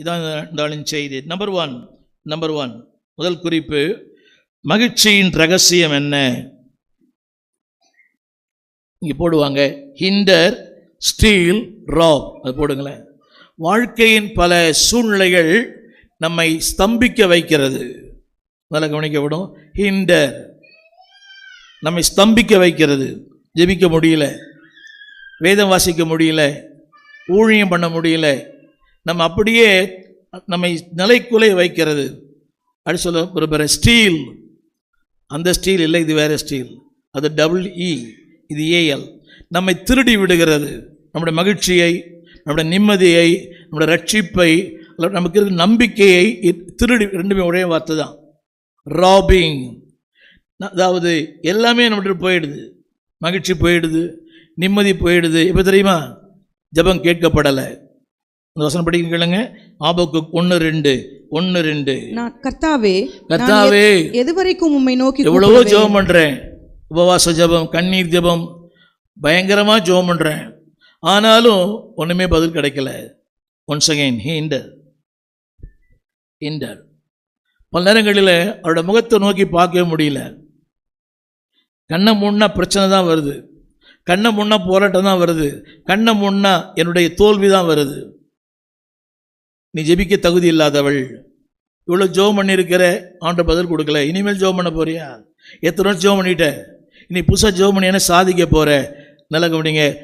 இதான் இருந்தாலும் செய்தி. நம்பர் ஒன் நம்பர் ஒன் முதல் குறிப்பு மகிழ்ச்சியின் ரகசியம் என்ன? இங்கே போடுவாங்க. ஹிண்டர் ஸ்டீல் ராப் அது போடுங்களேன். வாழ்க்கையின் பல சூழ்நிலைகள் நம்மை ஸ்தம்பிக்க வைக்கிறது. நல்லா கவனிக்கப்படும். ஹிண்டர் நம்மை ஸ்தம்பிக்க வைக்கிறது. ஜெபிக்க முடியல. வேதம் வாசிக்க முடியல. ஊழியம் பண்ண முடியல. நம்ம அப்படியே நம்மை நிலைக்குலை வைக்கிறது. அப்படி சொல்ல ஒரு ஸ்டீல். அந்த ஸ்டீல் இல்லை இது வேறு ஸ்டீல். அது டபுள் இ இது ஏஎல் நம்மை திருடி விடுகிறது. நம்முடைய மகிழ்ச்சியை நம்முடைய நிம்மதியை நம்முடைய ரட்சிப்பை நமக்கு இருக்கிற நம்பிக்கையை திருடி ரெண்டுமே ஒரே வார்த்தை தான். ராபிங். அதாவது எல்லாமே நம்மகிட்ட போயிடுது. மகிழ்ச்சி போயிடுது நிம்மதி போயிடுது. இப்போ தெரியுமா? ஜெபம் கேட்கப்படலை. இந்த வசனம் படிக்க கேளுங்க. ஆபக்கு ஒன்று ரெண்டு. ஒன்று ரெண்டு. நான் கர்த்தாவே கர்த்தாவே எதுவரைக்கும் உம்மை நோக்கி எவ்வளவோ? ஜெபம் பண்ணுறேன் உபவாச ஜெபம் கண்ணீர் ஜெபம் பயங்கரமாக ஜெபம் பண்ணுறேன் ஆனாலும் ஒன்றுமே பதில் கிடைக்கல. ஒன்ஸ் அகைன் ஹீண்டர் ஹீண்டர் பல நேரங்களில் அவரோட முகத்தை நோக்கி பார்க்கவே முடியல. கண்ணை முன்னா பிரச்சனை தான் வருது. கண்ணை முன்னா போராட்டம் தான் வருது. கண்ணை முன்னா என்னுடைய தோல்வி தான் வருது. நீ ஜெபிக்க தகுதி இல்லாதவள். இவ்வளோ ஜோம் பண்ணியிருக்கிற அவன்கிட்ட பதில் கொடுக்கல. இனிமேல் ஜோம் பண்ண போறியா? எத்தனை நாள் ஜோம் பண்ணிட்ட? இனி புதுசாக ஜோம் பண்ணி என்ன சாதிக்க போகிற நல்லா கவனிங்க.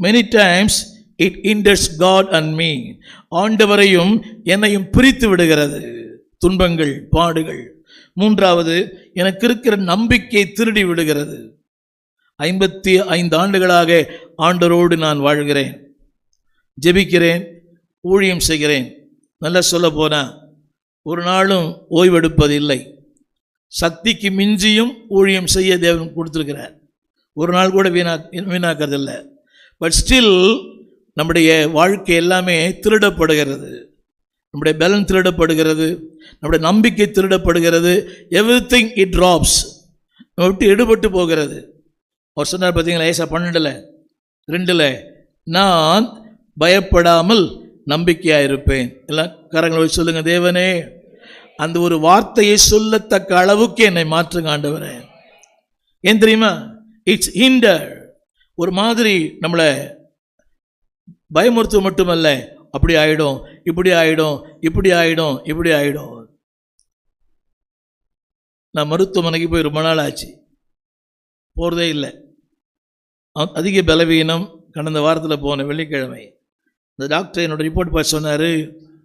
Many times it enters God and me ஆண்டவரையும் என்னையும் பிரித்து விடுகிறது. துன்பங்கள் பாடுகள். மூன்றாவது எனக்கு இருக்கிற நம்பிக்கை திருடி விடுகிறது. ஐம்பத்தி ஐந்து ஆண்டுகளாக ஆண்டவரோடு நான் வாழ்கிறேன். ஜெபிக்கிறேன் ஊழியம் செய்கிறேன். நல்லா சொல்ல போனா ஒரு நாளும் ஓய்வெடுப்பது இல்லை சக்திக்கு மிஞ்சியும் ஊழியம் செய்ய தேவன் கொடுத்துருக்கிறார். ஒரு நாள் கூட வீணா வீணாக்கிறதில்ல. பட் ஸ்டில் நம்முடைய வாழ்க்கை எல்லாமே திருடப்படுகிறது. நம்முடைய பலன் திருடப்படுகிறது. நம்முடைய நம்பிக்கை திருடப்படுகிறது. எவ்ரி திங் இட் ட்ராப்ஸ் நம்ம விட்டு எடுபட்டு போகிறது. அவர் சொன்னார் பார்த்தீங்களா ஏசா பன்னெண்டில் ரெண்டில் நான் பயப்படாமல் நம்பிக்கையாக இருப்பேன். எல்லாம் கரங்களை வச்சு சொல்லுங்க தேவனே அந்த ஒரு வார்த்தையை சொல்லத்தக்க அளவுக்கு என்னை மாற்றுங்க ஆண்டவரே. ஏன் தெரியுமா? இட்ஸ் ஹிண்டர் ஒரு மாதிரி நம்மளை பயமுறுத்துவது மட்டுமல்ல. அப்படி ஆயிடும் இப்படி ஆயிடும் இப்படி ஆயிடும் இப்படி ஆயிடும். நான் மருத்துவமனைக்கு போய் ரொம்ப நாள் ஆச்சு. போகிறதே இல்லை. அதிக பலவீனம் கடந்த வாரத்தில் போனேன் வெள்ளிக்கிழமை. இந்த டாக்டர் என்னோட ரிப்போர்ட் பார்த்து சொன்னார்